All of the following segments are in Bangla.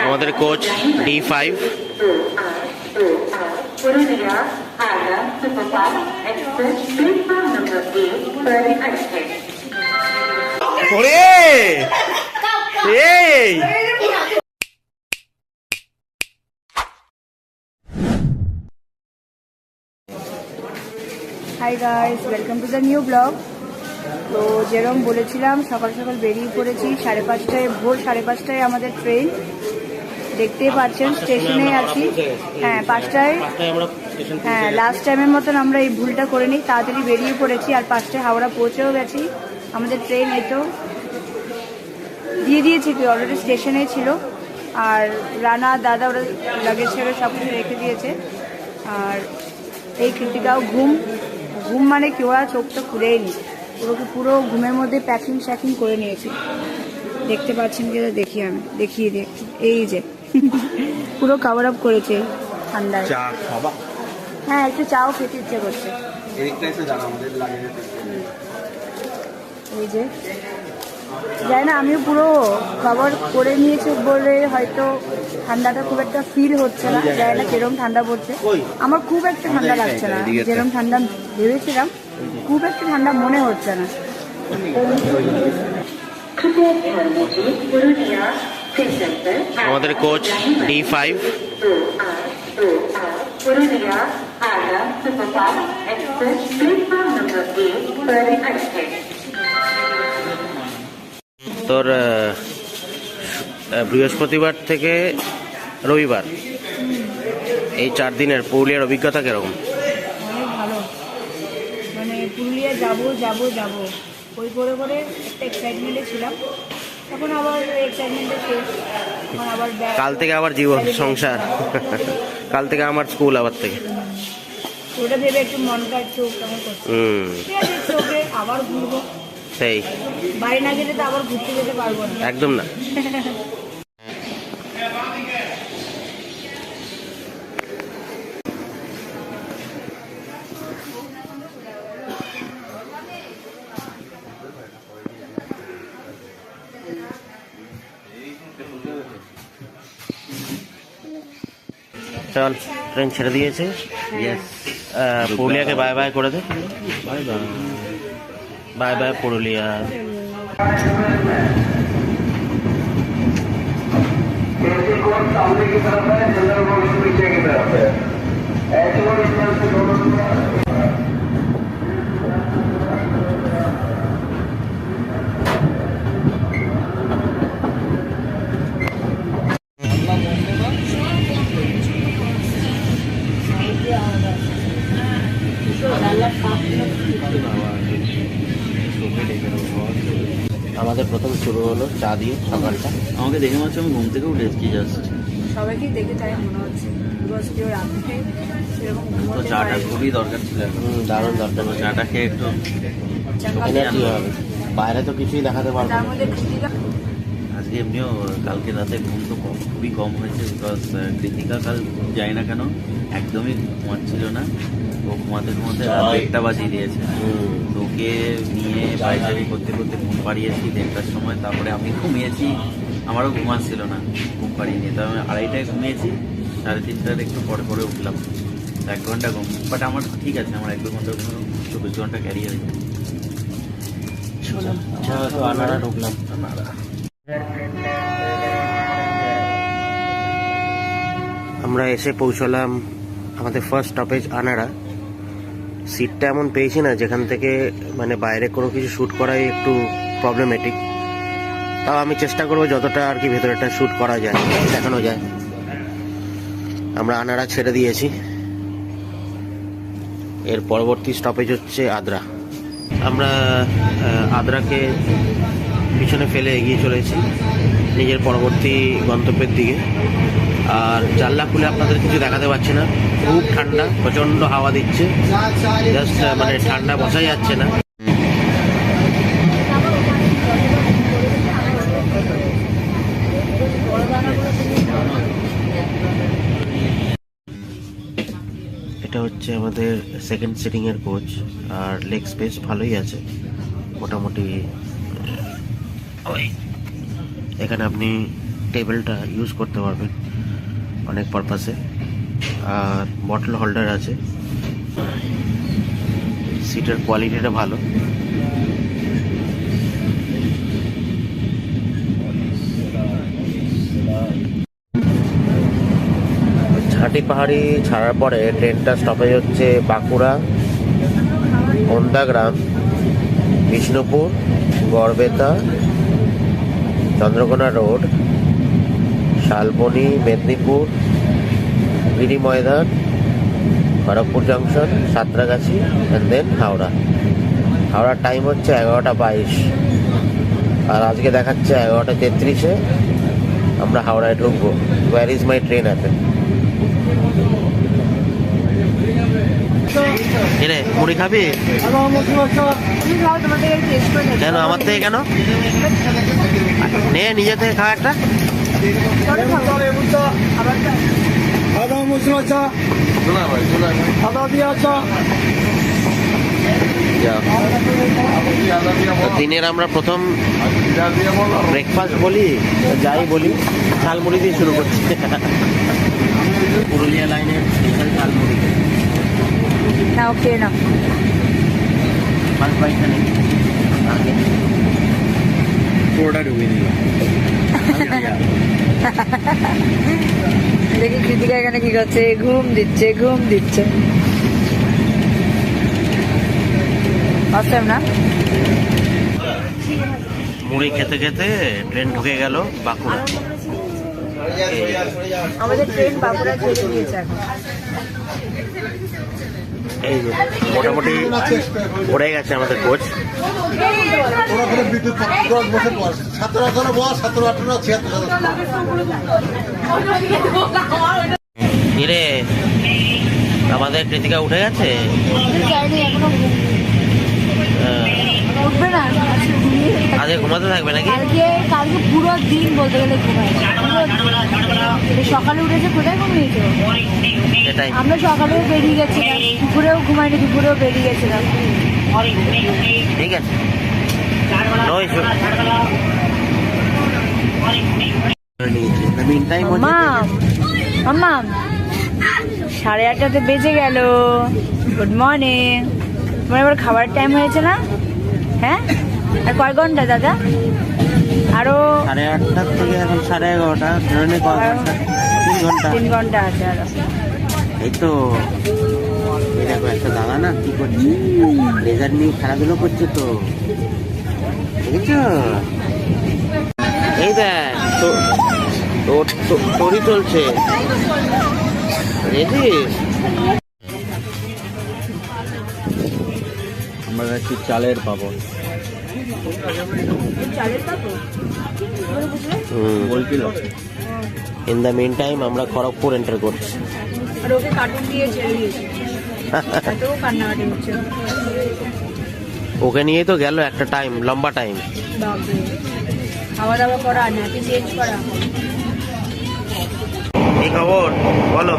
আমাদের coach D five Purulia Howrah superfast express platform number eight पर exit. ওরে এই hi guys welcome to the new blog তো যেরকম বলেছিলাম, সকাল সকাল বেরিয়ে পড়েছি, সাড়ে পাঁচটায়, ভোর সাড়ে পাঁচটায় আমাদের ট্রেন। দেখতেই পাচ্ছেন স্টেশনে আছি। হ্যাঁ পাঁচটায় হ্যাঁ লাস্ট টাইমের মতন আমরা এই ভুলটা করে নিই তাড়াতাড়ি বেরিয়ে পড়েছি আর পাঁচটায় হাওড়া পৌঁছেও গেছি। আমাদের ট্রেন এতো দিয়ে দিয়েছি কি অলরেডি স্টেশনে ছিল। আর রানা, দাদা, ওরা লাগেজ ছেড়ে সব কিছু রেখে দিয়েছে। আর এই কৃতিকাও ঘুম ঘুম মানে কি, ওরা চোখটা খুলেই নি পুরোকে পুরো ঘুমের মধ্যে প্যাকিং শ্যাকিং করে নিয়েছি। দেখতে পাচ্ছেন কি দেখি আমি দেখিয়ে দিই এই যে পুরো কাভার আপ করেছে ঠান্ডায়। চা খাবা? হ্যাঁ একটু চাও খেতে ইচ্ছে করছে। এই যে জানি না আমিও পুরো কভার করে নিয়েছি বলে হয়তো ঠান্ডাটা খুব একটা ফিল হচ্ছে না। জানি না কিরম ঠান্ডা পড়ছে। আমার খুব একটা ঠান্ডা লাগছে না। যেরকম ঠান্ডা ভেবেছিলাম খুব একটা ঠান্ডা মনে হচ্ছে না। আমাদের কোচ ডি ফাইভ তোর বৃহস্পতিবার থেকে রবিবার। এই চার দিনের পুরুলিয়ার অভিজ্ঞতা কীরকম? যাব যাব যাব। ওই করে করে একটা এক্সাইটমেন্টে ছিলাম। তখন আবার এক্সাইটমেন্টে শেষ। এখন আবার কাল থেকে আবার জীবন সংসার। কাল থেকে আমার স্কুল আবার থেকে। ওটা ভেবে একটু মনটা একটু কেমন করছে? চোখে আবার ঘুরবো। সেই। বাড়ি না গেলে তো আবার ঘুরতে যেতে পারব না। একদম না। চল ট্রেন ছেড়ে দিয়েছে আহ, পুরুলিয়াকে বাই বাই করে দে bye bye bye bye Purulia AC code सामने की तरफ है जनरल कोड पीछे की तरफ है চা দিয়ে সকালটা? আমাকে দেখে মনে হচ্ছে আমি ঘুম থেকে উঠে এসেছি জাস্ট সবাইকেই দেখে তাই মনে হচ্ছে। বিকজ কেউ রাত্রে তো চাটা খুবই দরকার ছিল দারুণ দরকার চাটা খেয়ে একটু এনার্জি হবে? বাইরে তো কিছুই দেখাতে পারব আজকে এমনিও কালকে রাতে ঘুম তো কম খুবই কম হয়েছে বিকজ কৃতিকা কাল যায় না কেন একদমই ঘুমাচ্ছিল না। ঘুমাতে রাত দেড়টা বাজিয়ে দিয়েছে। হুম, তো ওকে নিয়ে পায়চারি করতে করতে ঘুম পাড়িয়েছি দেড়টার সময় তারপরে আমি ঘুমিয়েছি। আমারও ঘুম আসছিল না ঘুম পাড়িয়ে নিয়ে তো আমি আড়াইটায় ঘুমিয়েছি সাড়ে তিনটার একটু পরে পরে উঠলাম। এক ঘণ্টা ঘুম বাট আমার ঠিক আছে আমার এক দু ঘণ্টা ঘুম চব্বিশ ঘণ্টা ক্যারিয়ার হয়ে যায় আনারা ঢুকলাম। আমরা এসে পৌঁছলাম আমাদের ফার্স্ট স্টপেজ আনাড়া। সিটটা এমন পেয়েছি না, যেখান থেকে মানে বাইরে কোনো কিছু শ্যুট করাই একটু প্রবলেমেটিক তাও আমি চেষ্টা করব যতটা আর কি ভেতরেটা শ্যুট করা যায়, দেখানো যায়। আমরা আনাড়া ছেড়ে দিয়েছি। এর পরবর্তী স্টপেজ হচ্ছে আদ্রা। আমরা আদ্রাকে পিছনে ফেলে এগিয়ে চলেছি, নিজের পরবর্তী গন্তব্যের দিকে। আর জানলা খুলে আপনাদের কিছু দেখাতে পারছি না। খুব ঠান্ডা, প্রচণ্ড হাওয়া দিচ্ছে। জাস্ট মানে ঠান্ডা বসা যাচ্ছে না। এটা হচ্ছে আমাদের সেকেন্ড সিটিং এর কোচ আর লেগ স্পেস ভালোই আছে। মোটামুটি এখানে আপনি টেবিলটা ইউজ করতে পারবেন। অনেক পারপাসে আর বটল হোল্ডার আছে। সিটের কোয়ালিটিটা ভালো। ছাটি পাহাড়ি ছাড়ার পরে ট্রেনটা স্টপেজ হচ্ছে বাঁকুড়া গ্রাম, Bishnupur, Garhbeta, Chandrakona road Salboni, Medinipur, Giri Maidan, Kharagpur junction, Santragachi and then Howrah. হাওড়ার টাইম হচ্ছে এগারোটা বাইশ। আর আজকে দেখাচ্ছে এগারোটা তেত্রিশে। আমরা হাওড়ায় ঢুকবো। ওয়ার ইজ মাই ট্রেন আছে রে মুড়ি খাবি। কেন, আমার থেকে কেন? নে, নিজে থেকে খা একটা। আদা মশলা চা আদা দিয়া চা তো দিনের আমরা প্রথম ব্রেকফাস্ট বলি যাই বলি ঝালমুড়ি দিয়ে শুরু করছি। পুরুলিয়া লাইনের স্পেশাল ঝালমুড়ি। বাইকটা নেই আগে পুরোটা দিলাম। দেখি কৃতিকা এখানে কি করছে? ঘুম দিচ্ছে ঘুম দিচ্ছে। না? মুড়ি খেতে খেতে ট্রেন ঢুকে গেল বাঁকুড়া। আমাদের ট্রেন বাঁকুড়া ছেড়ে দিয়েছে এখন। এই মোটামুটি পড়ে গেছে আমাদের কোচ ওরা করে বিদ্যুৎ দশ বছর পর সতেরো আঠারো বয়স সতেরো আঠারো ছিয়াত্তর রে আমাদের কৃতিকা উঠে গেছে? আজকে ঘুমাতে থাকবে নাকি? কালকে কালকে পুরো দিন বলতে গেলে ঘুমাই সকালে উঠেছে কোথায় ঘুমিয়েছে? এটাই আমরা সকালেও বেরিয়ে গেছিলাম দুপুরেও ঘুমাইনি দুপুরেও বেরিয়ে গেছিলাম। ঠিক আছে। নো ইস্যু সাড়ে আটটাতে বেজে গেল। গুড মর্নিং তোমার এবার খাবার টাইম হয়েছে না? হ্যাঁ? আর কয় ঘণ্টা দাদা? আরও সাড়ে আটটার থেকে এখন সাড়ে এগারোটা। ধরে নে ঘণ্টা? তিন ঘণ্টা। তিন ঘণ্টা আছে আরও। এই তো। এই দেখো একটা দাদা না কি করছে? লেজার নিয়ে খেলাধুলো করছে তো। দেখেছ? এই দেখ তোর তোরই চলছে আমরা একটু চালের পাবো বলছিল ইন দ্য মেন টাইম আমরা খড়গপুর এন্টার করছি। আর ওকে কার্টুন দিয়ে ছেড়ে দিয়েছি। ওকে নিয়ে তো গেল একটা টাইম লম্বা টাইম বাপরে। খাওয়া দাওয়া করা নাকি চেঞ্জ করা। এই খবর? বলো।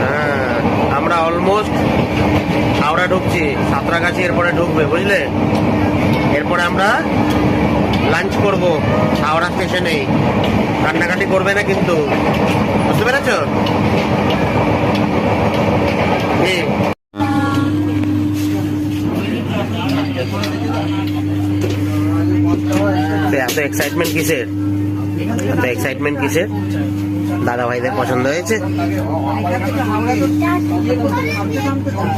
হ্যাঁ আমরা অলমোস্ট হাওড়া ঢুকছি সাঁতরাগাছি এরপরে ঢুকবে বুঝলে? এরপরে আমরা লাঞ্চ করব হাওড়া স্টেশনেই কান্নাকাটি করবে না কিন্তু। বুঝতে পেরেছ? এত এক্সাইটমেন্ট কিসের? এত এক্সাইটমেন্ট কিসের? দাদা ভাইদের পছন্দ হয়েছে?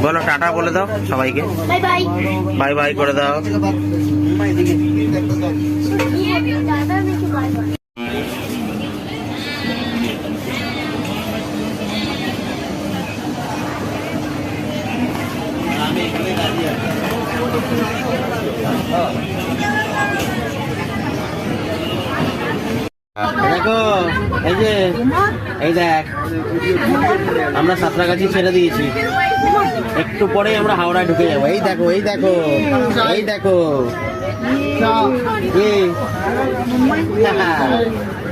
বলো টাটা বলে দাও সবাইকে। বাই বাই করে দাও। দেখো, এই যে, এই দেখ, আমরা সাঁতরাগাছি ছেড়ে দিয়েছি। একটু পরেই আমরা হাওড়ায় ঢুকে যাব। এই দেখো এই দেখো এই দেখো।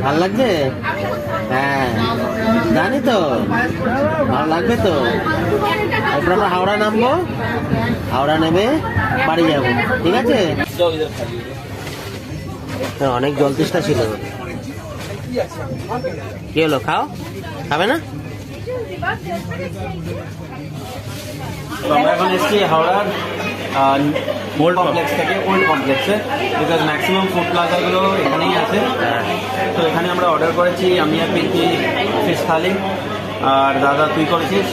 ভালো লাগছে? হ্যাঁ। জানি তো। ভালো লাগবে তো। এরপর আমরা হাওড়া নামবো। হাওড়া নেমে বাড়ি যাব। ঠিক আছে? অনেক জল তেষ্টা ছিল। কি হলো? খাও? খাবে না? আমরা এখন এসেছি হাওড়ার ওল্ড কমপ্লেক্স থেকে ওল্ড কমপ্লেক্সে বিকজ ম্যাক্সিমাম ফুড প্লাজাগুলো এখানেই আছে। তো এখানে আমরা অর্ডার করেছি আমি আর পিঙ্কি ফিশ থালি আর দাদা তুই করেছিস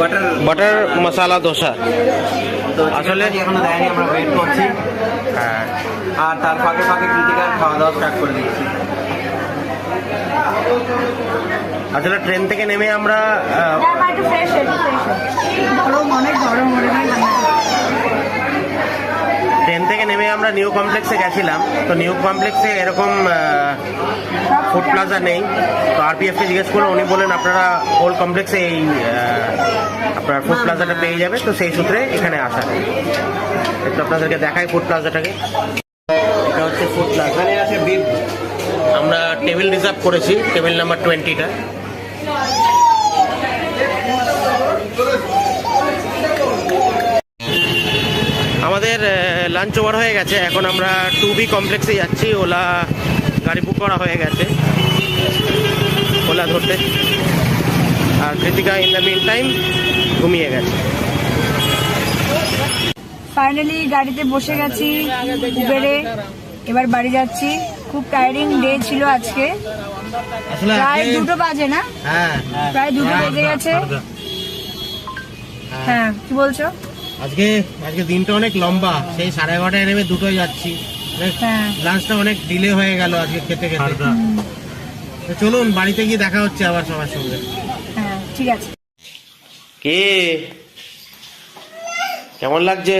বাটার। বাটার মশালা দোসা। তো আসলে এখনও দেয়নি আমরা ওয়েট করছি। হ্যাঁ। আর তার ফাঁকে ফাঁকে কৃতিকার খাওয়া দাওয়া স্টার্ট করে দিচ্ছি আসলে ট্রেন থেকে নেমে আমরা ট্রেন থেকে নেমে আমরা নিউ কমপ্লেক্সে গেছিলাম। তো নিউ কমপ্লেক্সে এরকম ফুড প্লাজা নেই। তো আরপিএফকে জিজ্ঞেস করে উনি বলেন আপনারা ওল্ড কমপ্লেক্সে এই আপনার ফুড প্লাজাটা পেয়ে যাবে। তো সেই সূত্রে এখানে আসা একটু আপনাদেরকে দেখাই ফুড প্লাজাটাকে এটা হচ্ছে ফুড প্লাজা আমরা টেবিল রিজার্ভ করেছি। টেবিল নাম্বার টোয়েন্টিটা আমাদের লাঞ্চ ওভার হয়ে গেছে। এখন আমরা টু বি কমপ্লেক্সে যাচ্ছি। ওলা গাড়ি বুক করা হয়ে গেছে। ওলা ধরতে। আর Kritika in the mean time ঘুমিয়ে গেছে। ফাইনালি গাড়িতে বসে গেছি উবেরে এবার বাড়ি যাচ্ছি। খুব টায়ারিং ডে ছিল আজকে। প্রায় দুটো বাজে না? হ্যাঁ। প্রায় দুটো বেজে গেছে। হ্যাঁ কি বলছো? আজকে আজকে দিনটা অনেক লম্বা। সেই সাড়ে এগারোটায় নেমে দুটোই যাচ্ছি। হ্যাঁ। লাঞ্চটা অনেক ডিলে হয়ে গেল আজকে খেতে খেতে। তো চলুন বাড়িতে গিয়ে দেখা হচ্ছে আবার সবার সঙ্গে। হ্যাঁ ঠিক আছে। কে? কেমন লাগছে?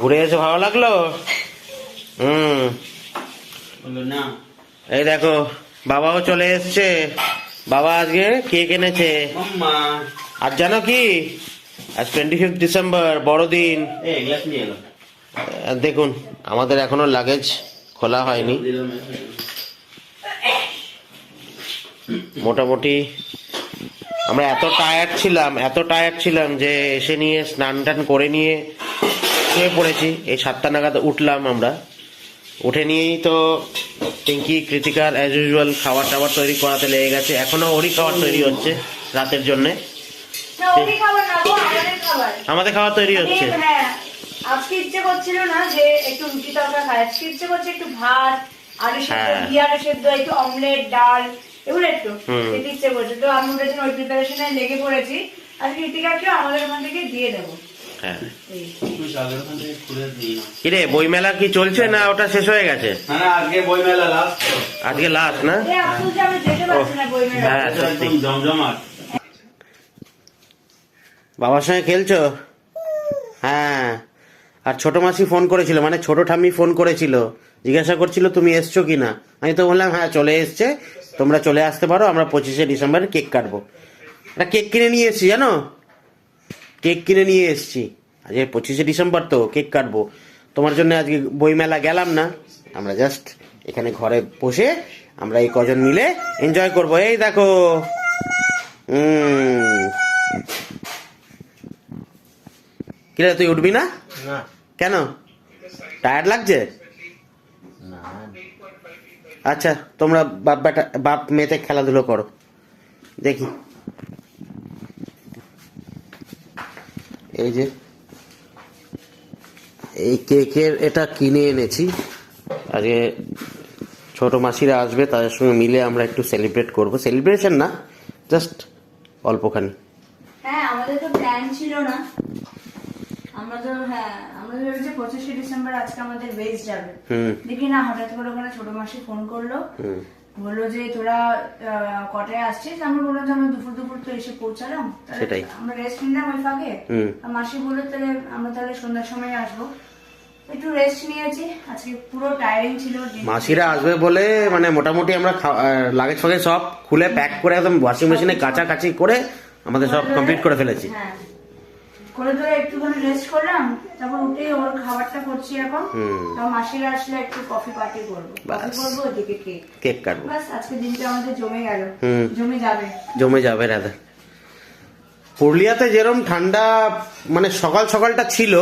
ঘুরে এসে ভালো লাগল? হুম। এই দেখো বাবাও চলে এসছে। বাবা আজকে কেক এনেছে। আর জানো কি? আজ টোয়েন্টি ফিফথ ডিসেম্বর বড়দিন দেখুন আমাদের এখনও লাগেজ খোলা হয়নি। মোটামুটি আমরা এত টায়ার্ড ছিলাম এত টায়ার্ড ছিলাম যে এসে নিয়ে স্নান টান করে নিয়ে শুয়ে পড়েছি। এই সাতটা নাগাদ উঠলাম আমরা। উঠে নিয়েই তো পিঙ্কি কৃতিকার অ্যাজ ইউজুয়াল খাবার টাবার তৈরি করাতে লেগে গেছে। এখনও ওরই খাবার তৈরি হচ্ছে রাতের জন্যে। আমাদের খাবার। তৈরি হচ্ছে। হ্যাঁ আজকে ইচ্ছে করছিল না যে একটু রুটি তরকা খাই। আজকে ইচ্ছে করছে একটু ভাত আলু সেদ্ধ হ্যাঁ। ঘি আলু সেদ্ধ একটু অমলেট ডাল এগুলো একটু। খেতে ইচ্ছে করছে। তো আমি ওটার জন্য ওই প্রিপারেশনে লেগে পড়েছি। আর কৃতিকাকেও আমাদের ওখান থেকে দিয়ে দেবো। হ্যাঁ। কিরে বইমেলা কি চলছে না ওটা শেষ হয়ে গেছে? আজকে বই মেলা লাস্ট আজকে লাস্ট না। হ্যাঁ সত্যি। বাবার সঙ্গে খেলছো? হ্যাঁ। আর ছোট মাসি ফোন করেছিল মানে ছোট ঠাম্মি ফোন করেছিল। জিজ্ঞাসা করছিল তুমি এসছো কি না? আমি তো বললাম হ্যাঁ চলে এসছে। তোমরা চলে আসতে পারো আমরা পঁচিশে ডিসেম্বরে কেক কাটবো। একটা কেক কিনে নিয়ে এসছি জানো? কেক কিনে নিয়ে এসছি। আজকে পঁচিশে ডিসেম্বর তো কেক কাটবো। তোমার জন্য আজকে বইমেলা গেলাম না। আমরা জাস্ট এখানে ঘরে বসে আমরা এই কজন মিলে এনজয় করব। এই দেখো। কিরে তুই উঠবি না? না। কেন? টায়ার্ড লাগছে? আচ্ছা তোমরা বাপ বেটা বাপ মেয়েতে খেলাধুলো করো। দেখি। এই যে এই কেকের এটা কিনে এনেছি। আজকে ছোট মাসিরা আসবে তাদের সঙ্গে মিলে আমরা একটু সেলিব্রেট করব। সেলিব্রেশন না জাস্ট অল্পখানি। হ্যাঁ আমাদের তো প্ল্যান ছিল না। আমরা তো হ্যাঁ আমরা ভেবেছি পঁচিশে ডিসেম্বর আজকে আমাদের বেস যাবে। দেখি না হঠাৎ করে ওখানে ছোট মাসি ফোন করল। বলল যে তোরা কটায় আসছিস? আমরা বললাম যে আমরা দুপুর দুপুর তো এসে পৌঁছালাম। সেটাই। আমরা রেস্ট নিলাম ওই ফাঁকে। মাসি বলল তাহলে আমরা তাহলে সন্ধ্যার সময় আসব। একটু রেস্ট নিয়েছি। আজকে পুরো টায়ারিং ছিল মাসিরা আসবে বলে মানে মোটামুটি আমরা লাগেজ ফাগেজ সব খুলে প্যাক করে একদম ওয়াশিং মেশিনে কাচাকাচি করে আমাদের সব কমপ্লিট করে ফেলেছি। হ্যাঁ। করে ধরে একটুখানি রেস্ট করলাম তারপর উঠে ওর খাবারটা করছি এখন। তারপর মাসিরা আসলে একটু কফি পার্টি করব। কফি। করব ওদিকে কেক কেক কাটবো। বাস আজকে দিনটা আমাদের জমে গেল। জমে যাবে। জমে যাবে রাধা। পুরুলিয়াতে যেরকম ঠান্ডা মানে সকাল সকালটা ছিল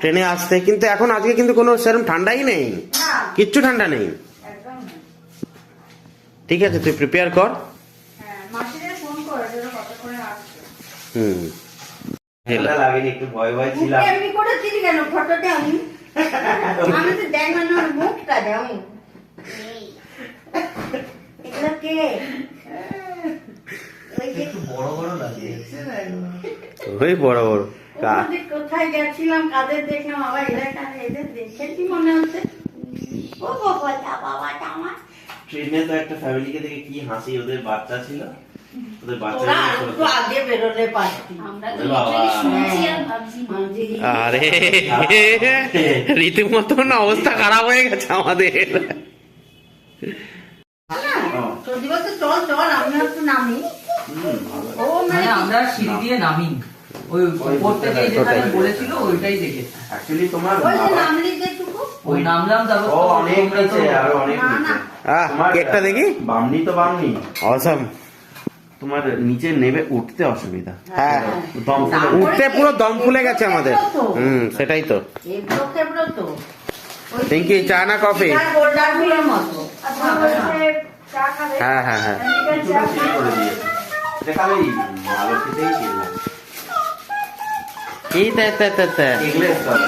ট্রেনে আসতে কিন্তু এখন আজকে কিন্তু কোনো সেরকম ঠান্ডাই নেই। কিচ্ছু ঠান্ডা নেই। ঠিক আছে তুই প্রিপেয়ার কর। হ্যাঁ হুম। ঠান্ডা লাগেনি একটু ভয় ভয় ছিলাম। মুখটা এমনি করেছিলি কেন? ফটোতে আমি। আমি তো মুখটা এগুলো কে? বড় বড় লাগে। ওই বড় বড়। কোথায় গেছিলাম কাদের দেখলাম আবার এলাকা এদের দেখেছি মনে হচ্ছে। ও বাবা বাবা আমার। ট্রেনে তো একটা ফ্যামিলিকে দেখে কি হাসি ওদের বাচ্চা ছিল। আর একটু রীতিমতন অবস্থা খারাপ হয়ে গেছে আমাদের। একটু ও মানে আমরা সিঁড়ি দিয়ে নামি। ওই উপর থেকে যেখানে বলেছিল ওইটাই দেখেছি অ্যাকচুয়ালি তোমার ওই যে বাবা- নামলি যেটুকু ওই নামলাম তারপর অনেক নিচে আরও অনেক নিচে তোমার- কেকটা দেখি? বামনি তো বামনি। অসম তোমার নিচে নেবে উঠতে অসুবিধা। হ্যাঁ। দম ফেলে উঠতে পুরো দম ফুলে গেছে আমাদের। হুম সেটাই তো। ওই পিঙ্কি চা না কফি খাবে। হ্যাঁ হ্যাঁ হ্যাঁ। করা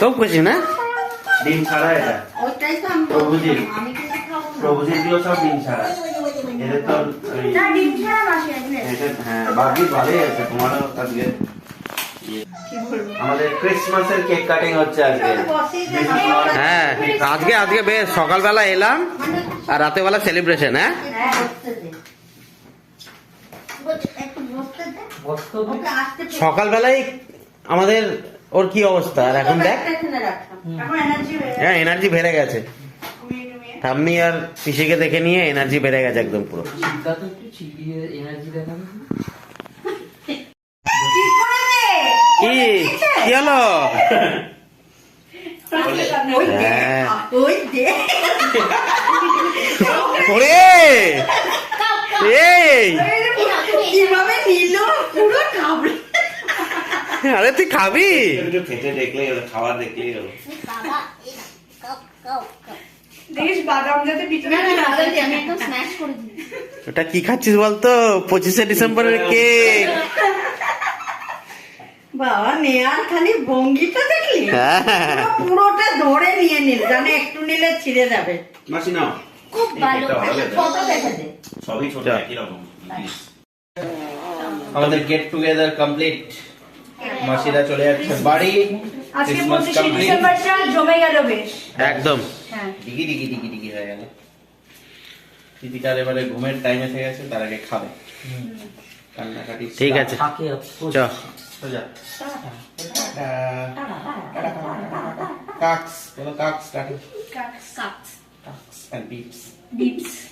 খুব। খুশি না? ডিম ছাড়া এটা। সব ডিম ছাড়া। এদের তো না ডিম ছাড়া মাসি এটা- হ্যাঁ বাকি ভালোই আছে তোমারও আজকে ইয়ে। আমাদের ক্রিসমাসের কেক কাটিং হচ্ছে আজকে। হ্যাঁ আজকে আজকে বেশ সকালবেলা এলাম আর রাতেবেলা সেলিব্রেশন হ্যাঁ? হ্যাঁ। সকালবেলায় আমাদের ওর কি অবস্থা? আর এখন দেখ। ব্যাগটা এখানে রাখলাম। এখন এনার্জি হয়ে হ্যাঁ এনার্জি বেড়ে গেছে। ঠাম্মি আর পিসিকে দেখে নিয়ে এনার্জি বেড়ে গেছে একদম পুরো। কি কি? হলো? হ্যাঁ। ওরে! এই! কীভাবে নিল? পুরো খাবড়ে আরে তুই খাবি? একটু খেতে দেখলেই হলো খাবার দেখলেই হলো বাবা। দেশ বাদাম যাতে ভিতরে না, না, আমি একদম smash করে দিই। ওটা কি খাচ্ছিস বলতো? পঁচিশে ডিসেম্বরের কেক বাবা নেয়ার খালি ভঙ্গিটা দেখলি? হ্যাঁ। পুরোটা ধরে নিয়ে নিল জানে একটু নিলে ছিঁড়ে যাবে। মাসি নাও। খুব ভালো। কত দেখে। দে। সবই ছোট একই রকম আমাদের গেট টুগেদার কমপ্লিট মাসিরা চলে যাচ্ছে বাড়ি। আজকে পঁচিশে ডিসেম্বরটা জমে গেল বেশ। একদম। ডিগি ডিগি ডিগি ডিগি হয়ে গেল। দিদিকার এবারে ঘুমের টাইম এসে গেছে তার আগে খাবে। কান্নাকাটি ঠিক আছে। চ। কাক্স বলো কাক্স টাটা। কাক্স। কাক্স এন্ড বিপস Beeps.